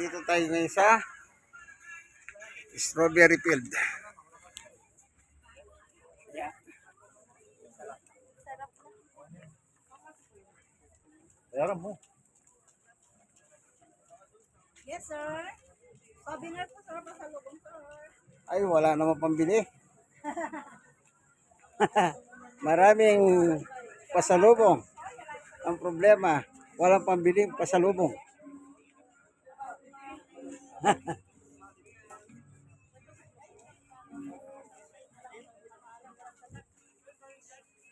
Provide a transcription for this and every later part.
Dito tayo ngayon sa strawberry field. Ayan mo. Yes, sir. Pabingat po, sir. Pasalubong, sir. Ay, wala naman pambili. Maraming pasalubong. Ang problema, walang pambili pasalubong.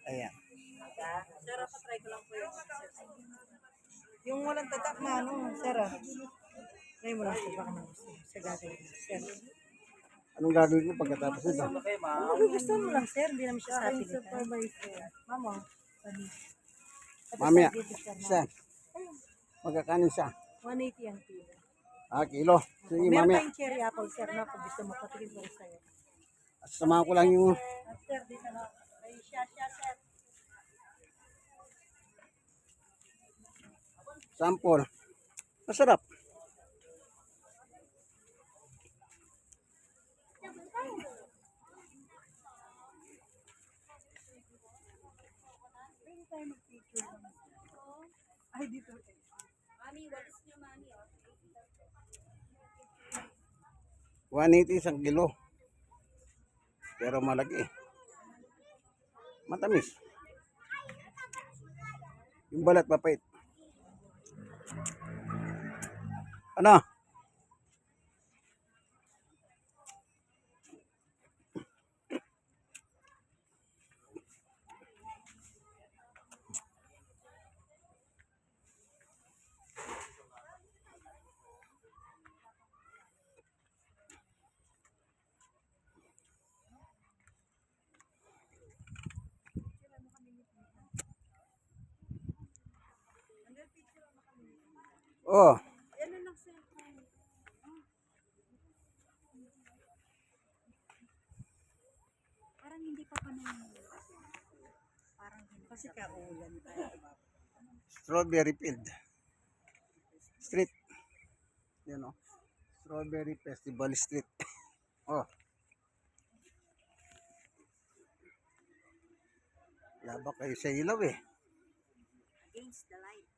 Ayan. Sir, patry ko lang po yung Yung walang tatak na, ano, sir. Ngayon mo lang sir, baka na gusto. Sir, gagawin. Sir. Anong gagawin ko pagkatapos nito? Ano gusto mo lang, sir? Hindi naman siya sa atin. Mama. Mamaya, isa. Magkakanin siya. 180 ang kilo. Ah, kilo. Sige, Meron mamaya. tayong cherry apple, sir, na kung gusto mo patikin ko rin sa'yo. Samahan ko lang yung At sir, dito na. Ay, siya, siya, sir. sample. Masarap. Ay, dito. oh. 180 isang kilo. Pero malaki. Matamis. Yung balat mapait. Ano? Oh? Parang hindi pa pa Parang hindi. Kasi kaulan tayo. strawberry field. Street. Yan oh. Strawberry Festival Street. Oh. Laba kayo sa ilaw eh. Against the light.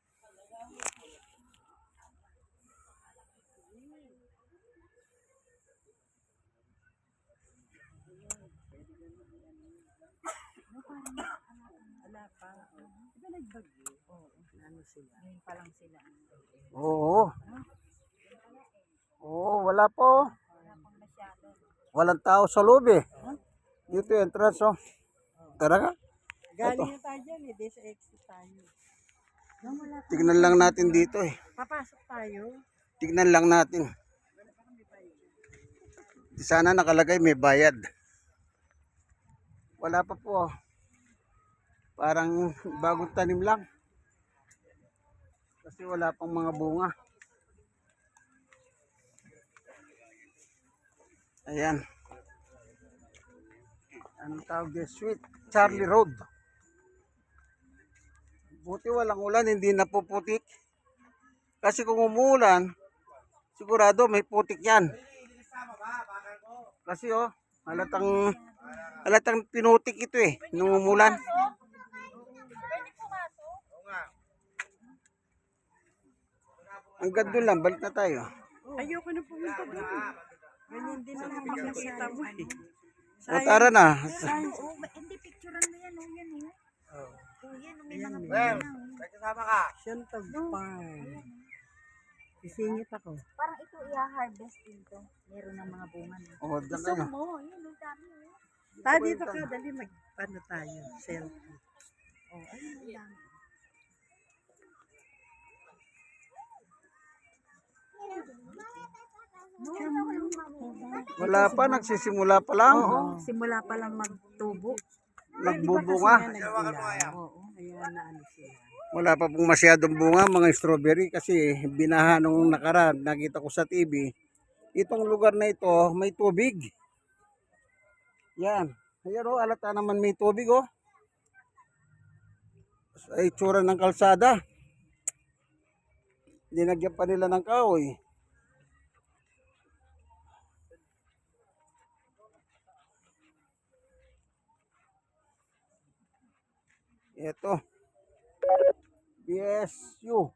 Wala pa. Di ba nagbagyo? Oo. Ano sila? Ngayon pa lang sila. Oo. Oo, wala po. Wala pang masyado. Walang tao sa loob eh. Dito yung entrance oh. Tara nga. Galing na tayo dyan eh. Desa exit tayo. Tignan lang natin dito eh. Papasok tayo. Tignan lang natin. Sana nakalagay may bayad. Wala pa po. Parang bagong tanim lang. Kasi wala pang mga bunga. Ayan. Anong tawag din? Sweet Charlie Road. Buti walang ulan, hindi napuputik. Kasi kung umulan, sigurado may putik yan. Kasi oh, halatang halatang pinutik ito eh, nung umulan. Ang ganda lang, balik na tayo. Ayoko na pumunta doon. Ganyan din ang makikita mo eh. O tara na. Hindi picturean mo yan, oh, yan, oh. Oh, yan, oh, may mga bunga na, oh. Siyentag Farm. Isingit ako. Parang ito i-harvest dito. Meron ng mga bunga na. O, dyan Gusto mo, yun, ang dami. Tayo dito ka, dali mag, ano tayo, selfie. Oh, ayun, ang dami. Wala pa, nagsisimula pa lang. Oo, simula pa lang magtubo. Nagbubunga. Oo, kaya na ano sila. Wala pa pong masyadong bunga mga strawberry kasi binaha nung nakaraan, nakita ko sa TV. Itong lugar na ito, may tubig. Yan. Ayan o, alata naman may tubig o. Sa itsura ng kalsada. Dinagyan pa nila ng kahoy. Ito. BSU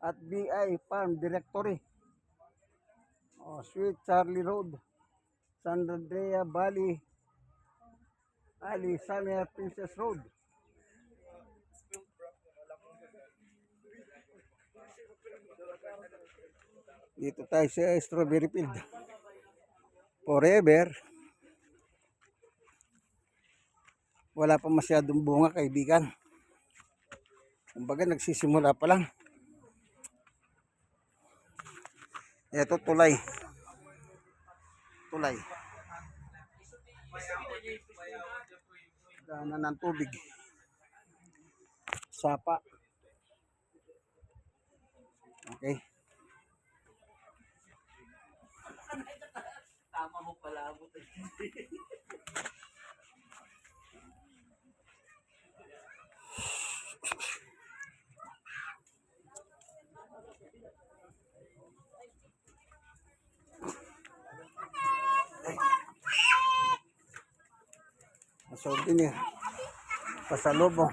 at BI Farm Directory. Oh, Sweet Charlie Road. San Andrea Valley. Ali Summer Princess Road. Dito tayo sa Strawberry Field. Forever. Wala pa masyadong bunga, kaibigan. Kumbaga, nagsisimula pa lang. Ito, tulay. Tulay. Daanan ng tubig. Sapa. Okay. Souvenir. Pasalubong.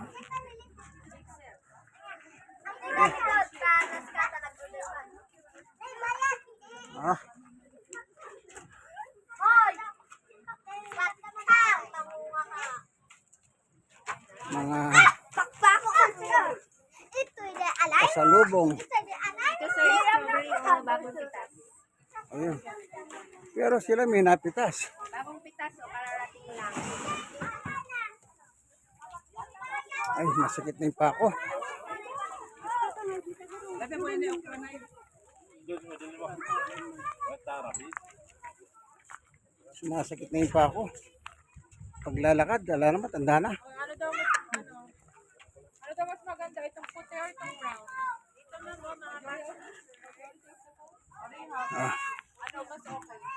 Ah, mga Pakpako kasi. Ito yung alay. pasalubong. Ito yung alay. Ito sir, strawberry o bagong pitas. Ayun. Pero sila may napitas. Bagong pitas o kararating lang. Ay, masakit na yung pako. Sumasakit na yung pako. Paglalakad, wala na matanda na. Ano ano? Ano daw mas maganda? Itong puti or itong brown? Ito na mo, mga Ah, Ano mas okay?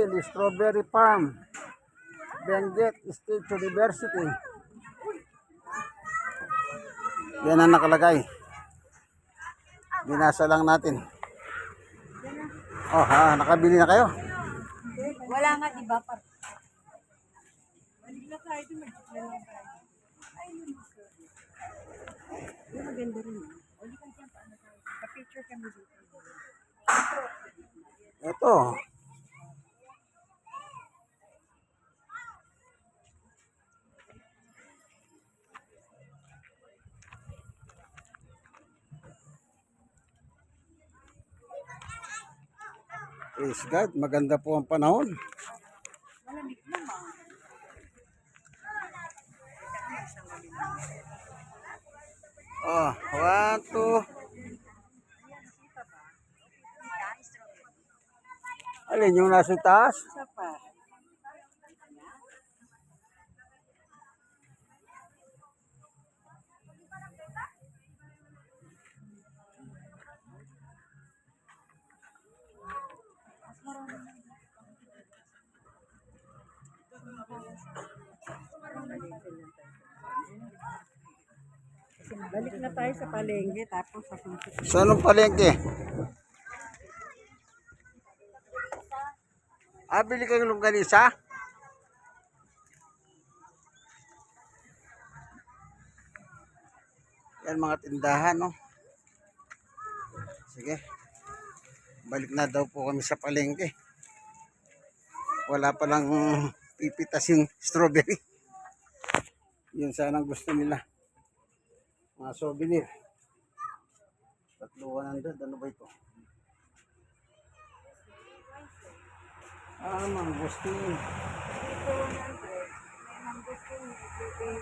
Backfill, Strawberry Farm, Benguet State University. Yan ang nakalagay. Binasa lang natin. Oh, ha, nakabili na kayo? Wala nga, di ba? Par- Ito. Praise God, maganda po ang panahon. Oh, one, two. Alin yung nasa taas? Balik na tayo sa palengke tapos sa susunod. Saan ang palengke? Ah, bili kang longganisa? Yan mga tindahan, no? Sige. Balik na daw po kami sa palengke. Wala pa lang pipitasing strawberry. Yun sana gusto nila. Mga souvenir. Tatlo 100. Ano ba ito? Ah, mangustin.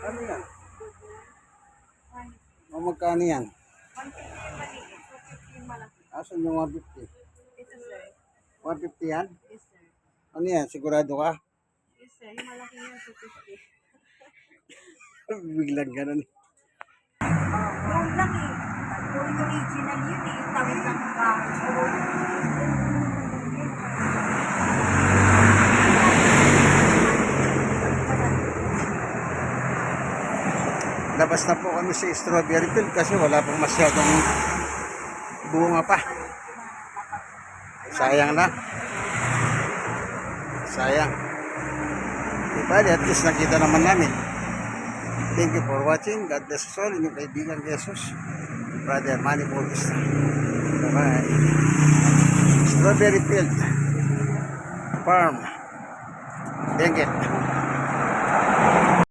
Ano yan? O magkano yan? 150 malaki. Asan yung 150? Ito sir. 150 yan? Yes sir. Ano yan? Sigurado ka? Yes sir. Yung malaki niya 250. Biglang ganun. Yung lang eh. Original yun eh. Yung tawid ng. Labas na po kami sa strawberry field kasi wala pang masyadong bunga pa. Sayang na. sayang. Diba, at least nakita naman namin. Thank you for watching. God bless us all. Inyong kaibigan Jesus. Brother Manny Bautista. Bye-bye. Strawberry Field Farm. Benguet.